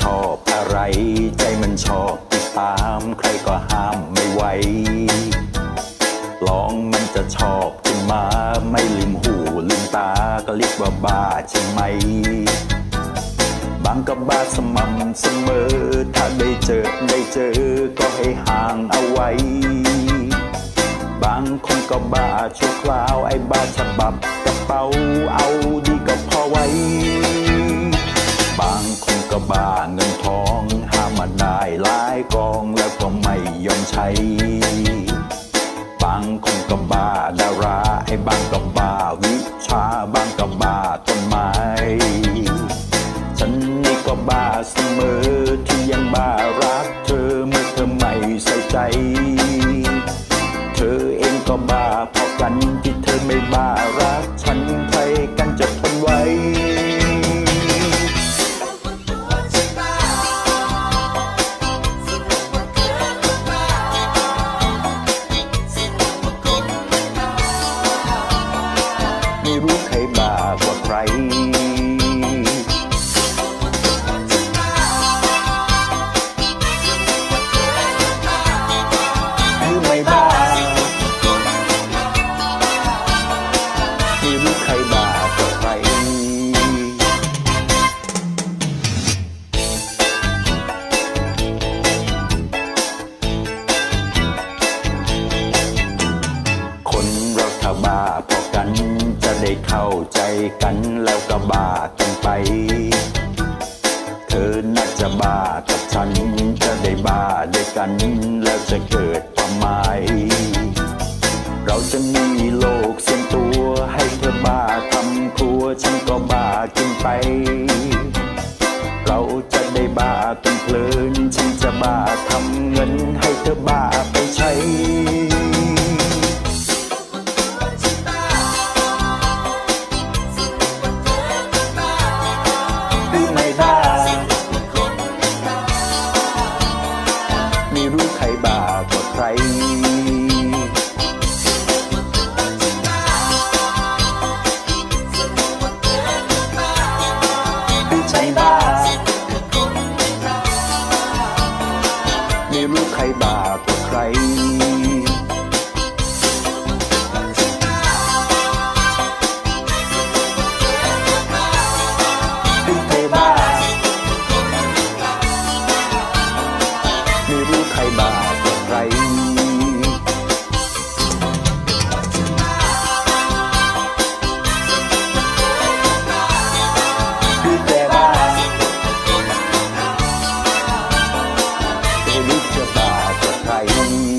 ชอบอะไร ใจมันชอบติดตามใครก็ห้ามไม่ไหวลองมันจะชอบขึ้นมา ไม่ลืมหูลืมตาก็เรียกว่าบ้าใช่ไหม บางก็บ้าสม่ำเสมอ ถ้าได้เจอได้เจอก็ให้ห่างเอาไว้ บางคนก็บ้าชั่วคราวไอ้บ้าฉบับกระเป๋าเอาดีก็พอไว้ ยอมใช้บางคนก็บ้าดาราไอ้บางก็บ้าวิชาบางก็บ้าต้นไม้ ฉันนี่ก็บ้าเสมอที่ยังบ้ารักเธอเมื่อเธอไม่ใส่ใจ เธอเองก็บ้าพอกันที่เธอไม่บ้ารักฉันใครกันจะทนไว้ันจะได้เข้าใจกันแล้วก็บ้ากันไป เธอน่าจะบ้ากับฉันจะได้บ้าด้วยกันแล้วจะเกิดความหมายเราจะมีโลกส่วนตัวให้เธอบ้าทำครัวฉันก็บ้ากินไป เราจะได้บ้ากันเพลินฉันจะบ้าทำเงินให้ รู้ใครบ้ากว่าใคร 爱。